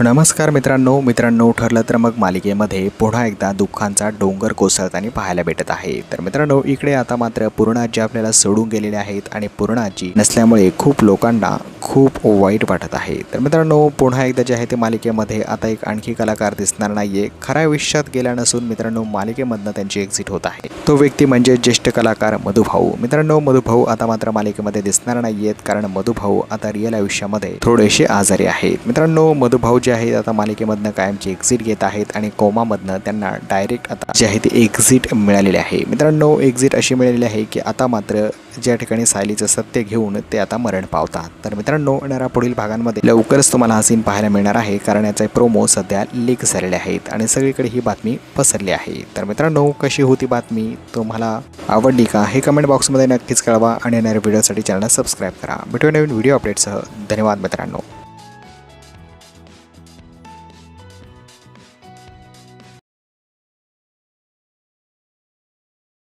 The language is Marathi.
नमस्कार मित्रांनो. मित्रांनो ठरलं तर मग मालिकेमध्ये पुन्हा एकदा दुःखांचा डोंगर कोसळताना पाहायला भेटत आहे. तर मित्रांनो इकडे आता मात्र पूर्णाजी आपल्याला सोडून गेलेले आहेत आणि पूर्णाजी नसल्यामुळे खूप लोकांना खूप वाईट वाटत आहे. तर मित्रांनो पुन्हा एकदा जे आहे ते मालिकेमध्ये आता एक आणखी कलाकार दिसणार नाहीये. खऱ्या आयुष्यात गेला नसून मित्रांनो मालिकेमधनं त्यांची एक्झिट होत आहे. तो व्यक्ती म्हणजे ज्येष्ठ कलाकार मधुभाऊ मित्रांनो मधुभाऊ आता मात्र मालिकेमध्ये दिसणार नाहीयेत कारण मधुभाऊ आता रिअल आयुष्यामध्ये थोडेसे आजारी आहेत. मित्रांनो मधुभाऊ जे आहेत आता मालिकेमधनं कायमची एक्झिट घेत आहेत आणि कोमामधनं त्यांना डायरेक्ट आता जे आहे ते एक्झिट मिळालेले आहे. मित्रांनो एक्झिट अशी मिळालेली आहे की आता मात्र ज्या ठिकाणी सायलीचं सत्य घेऊन ते आता मरण पावतात. तर मित्रांनो येणाऱ्या पुढील भागांमध्ये लवकरच तुम्हाला हा सीन पाहायला मिळणार आहे कारण याचे प्रोमो सध्या लीक झालेले आहेत आणि सगळीकडे ही बातमी पसरली आहे. तर मित्रांनो कशी होती बातमी? तुम्हाला आवडली का? हे कमेंट बॉक्समध्ये नक्कीच कळवा आणि येणाऱ्या व्हिडिओसाठी चॅनल सबस्क्राईब करा. भेटू नवीन व्हिडिओ अपडेटसह धन्यवाद मित्रांनो.